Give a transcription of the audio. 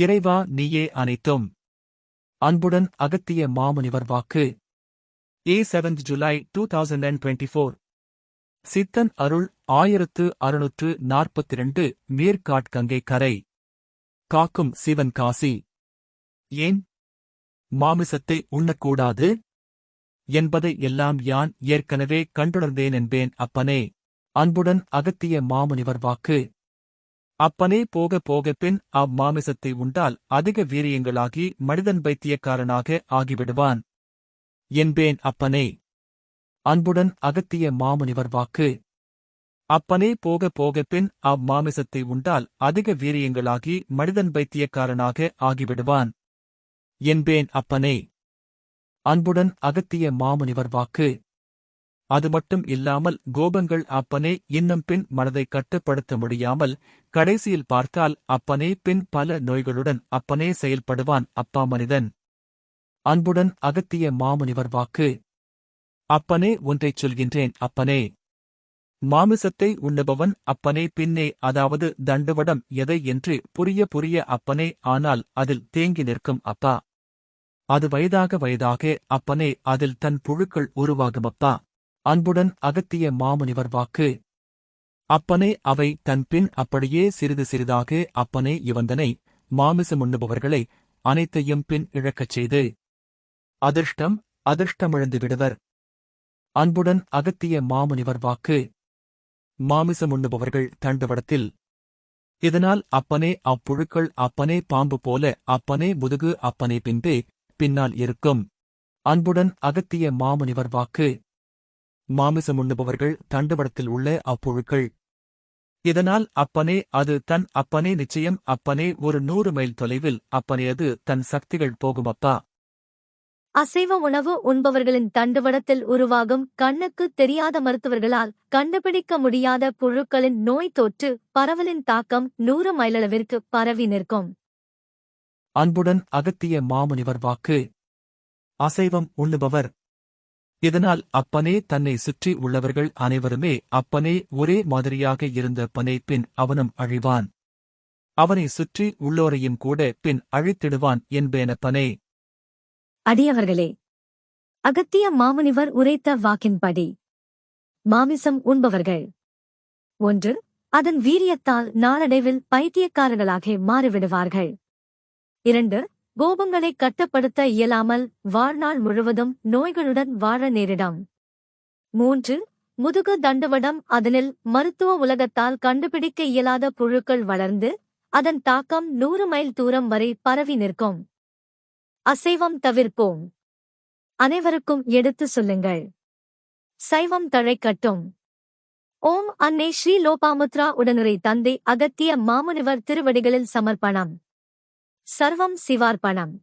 இறைவா நீயே அனைத்தும். அன்புடன் அகத்திய மாமுனிவர் வாக்கு. A seventh July two thousand and twenty four சித்தன் அருள் ஆயிரத்து அறுநூற்று நாற்பத்தி ரெண்டு மேற்காட்கங்கை கரை. காக்கும் சிவன் காசி. ஏன்? மாமிசத்தை உண்ணக்கூடாது? என்பதை எல்லாம் யான் ஏற்கனவே கண்டுணர்ந்தேன் என்பேன் அப்பனே. அன்புடன் அகத்திய மாமுனிவர் வாக்கு. அப்பனே போக போக பின் அவ்மாமிசத்தை உண்டால் அதிக வீரியங்களாகி மனிதன் பைத்தியக்காரனாக ஆகிவிடுவான். என்பேன் அப்பனே. அன்புடன் அகத்திய மாமுனிவர் வாக்கு. அப்பனே போக போக பின் அவ்மாமிசத்தை உண்டால் அதிக வீரியங்களாகி மனிதன் பைத்தியக்காரனாக ஆகிவிடுவான். என்பேன் அப்பனே. அன்புடன் அகத்திய மாமுனிவர் வாக்கு. அது மட்டும் இல்லாமல் கோபங்கள் அப்பனே இன்னும் பின் மனதை கட்டுப்படுத்த முடியாமல் கடைசியில் பார்த்தால் அப்பனே பின் பல நோய்களுடன் அப்பனே செயல்படுவான் அப்பா மனிதன். அன்புடன் அகத்திய மாமுனிவர் வாக்கு. அப்பனே ஒன்றைச் சொல்கின்றேன் அப்பனே. மாமிசத்தை உண்ணுபவன் அப்பனே பின்னே அதாவது தண்டுவடம் எதை என்று புரிய புரிய அப்பனே ஆனால் அதில் தேங்கி நிற்கும் அப்பா. அது வயதாக வயதாக அப்பனே அதில் தன் புழுக்கள் உருவாகும் அப்பா. அன்புடன் அகத்திய மாமுனிவர் வாக்கு. அப்பனே அவை தன் பின் அப்படியே சிறிது சிறிதாக அப்பனே இவந்தனை மாமிசம் உண்ணுபவர்களை அனைத்தையும் பின் இழக்கச் செய்து. அதிர்ஷ்டம் அதிர்ஷ்டமிழந்து விடுவர். அன்புடன் அகத்திய மாமுனிவர் வாக்கு. மாமிசம் உண்ணுபவர்கள் தண்டுவடத்தில். இதனால் அப்பனே அப்புழுக்கள் அப்பனே பாம்பு போல அப்பனே முதுகு அப்பனே பின்பே பின்னால் இருக்கும். அன்புடன் அகத்திய மாமுனிவர் வாக்கு. மாமிசம் உண்ணுபவர்கள் தண்டுவடத்தில் உள்ள அப்புழுக்கள். இதனால் அப்பனே அது தன் அப்பனே நிச்சயம் அப்பனே ஒரு நூறு மைல் தொலைவில் அப்பனே அது தன் சக்திகள் போகும் அப்பா. அசைவ உணவு உண்பவர்களின் தண்டுவடத்தில் உருவாகும் கண்ணுக்கு தெரியாத மருத்துவர்களால் கண்டுபிடிக்க முடியாத புழுக்களின் நோய் தொற்று பரவலின் தாக்கம் நூறு மைலளவிற்கு பரவி நிற்கும். அன்புடன் அகத்திய மாமுனிவர் வாக்கு. அசைவம் உண்ணுபவர் இதனால் அப்பனே தன்னை சுற்றி உள்ளவர்கள் அனைவருமே அப்பனே ஒரே மாதிரியாக இருந்த பனை பின் அவனும் அழிவான். அவனை சுற்றி உள்ளோரையும் கூட பின் அழித்திடுவான் என்பேனப்பனே அடியவர்களே அகத்திய மாமுனிவர் உரைத்த வாக்கின்படி மாமிசம் உண்பவர்கள். ஒன்று அதன் வீரியத்தால் நாளடைவில் பைத்தியக்காரர்களாக மாறிவிடுவார்கள். இரண்டு கோபங்களை கட்டுப்படுத்த இயலாமல் வாழ்நாள் முழுவதும் நோய்களுடன் வாழ நேரிடும். மூன்று முதுகு தண்டுவடம் அதனில் மருத்துவ உலகத்தால் கண்டுபிடிக்க இயலாத புழுக்கள் வளர்ந்து அதன் தாக்கம் நூறு மைல் தூரம் வரை பரவி நிற்கும். அசைவம் தவிர்ப்போம். அனைவருக்கும் எடுத்து சொல்லுங்கள். சைவம் தழைக்கட்டும். ஓம் அன்னை ஸ்ரீ லோபாமுத்ரா உடனுரை தந்தை அகத்திய மாமுனிவர் திருவடிகளில் சமர்ப்பணம். சர்வம் சிவார்ப்பணம்.